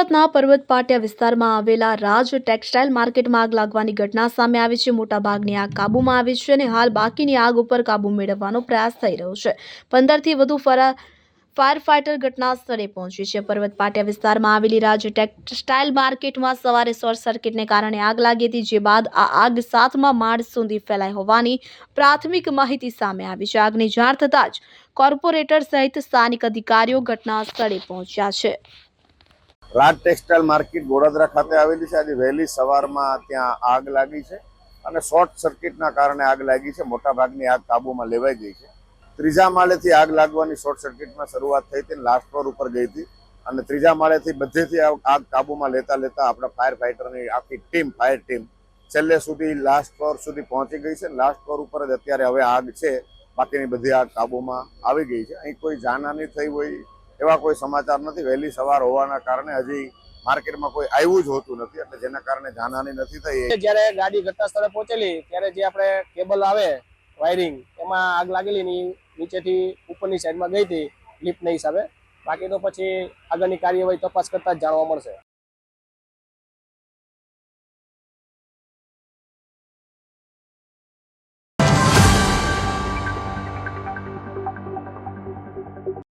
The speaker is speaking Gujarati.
સુરતના પર્વત પાટિયા વિસ્તારમાં આવેલા રાજ ટેક્સટાઇલ માર્કેટમાં આગ લાગવાની ઘટના સામે આવી છે. મોટાભાગની આગ કાબૂમાં આવી છે અને હાલ બાકીની આગ ઉપર કાબૂ મેળવવાનો પ્રયાસ થઈ રહ્યો છે. પંદરથી વધુ ફરા ફાયર ફાઇટર ઘટના સ્થળે પહોંચી છે. પર્વત પાટિયા વિસ્તારમાં આવેલી રાજ ટેક્સટાઇલ માર્કેટમાં સવારે શોર્ટ સર્કિટને કારણે આગ લાગી હતી, જે બાદ આ આગ સાતમા માળ સુધી ફેલાઈ હોવાની પ્રાથમિક માહિતી સામે આવી છે. આગની જાણ થતાં જ કોર્પોરેટર સહિત સ્થાનિક અધિકારીઓ ઘટના સ્થળે પહોંચ્યા છે. રાજ ટેક્સટાઇલ માર્કેટ ગોડાદરા ખાતે આવેલી છે. આજે વહેલી સવારમાં ત્યાં આગ લાગી છે અને શોર્ટ સર્કિટના કારણે આગ લાગી છે. મોટાભાગની આગ કાબૂમાં લેવાઈ ગઈ છે. ત્રીજા માળેથી આગ લાગવાની શોર્ટ સર્કિટમાં શરૂઆત થઈ હતી લાસ્ટ ફ્લોર ઉપર ગઈ હતી. અને ત્રીજા માળેથી બધેથી આગ કાબૂમાં લેતા લેતા આપણા ફાયર ફાઈટરની આખી ટીમ ફાયર ટીમ છેલ્લે સુધી લાસ્ટ ફ્લોર સુધી પહોંચી ગઈ છે. લાસ્ટ ફ્લોર ઉપર જ અત્યારે હવે આગ છે. બાકીની બધી આગ કાબૂમાં આવી ગઈ છે. અહીં કોઈ જાનહાની થઈ હોય એવા કોઈ સમાચાર નથી. વહેલી સવાર હોવાના કારણે હજી માર્કેટમાં કોઈ આવ્યું જ હોતું નથી એટલે જેના કારણે જાનહાની નથી થઈ. જ્યારે ગાડી ઘટના સ્થળે પહોંચેલી, ત્યારે જે આપણે કેબલ આવે, વાયરિંગ, એમાં આગ લાગેલી ની નીચેથી ઉપરની સાઈડમાં ગઈ હતી, લિફ્ટના હિસાબે. બાકી તો પછી આગળની કાર્યવાહી તપાસ કરતા જ જાણવા મળશે.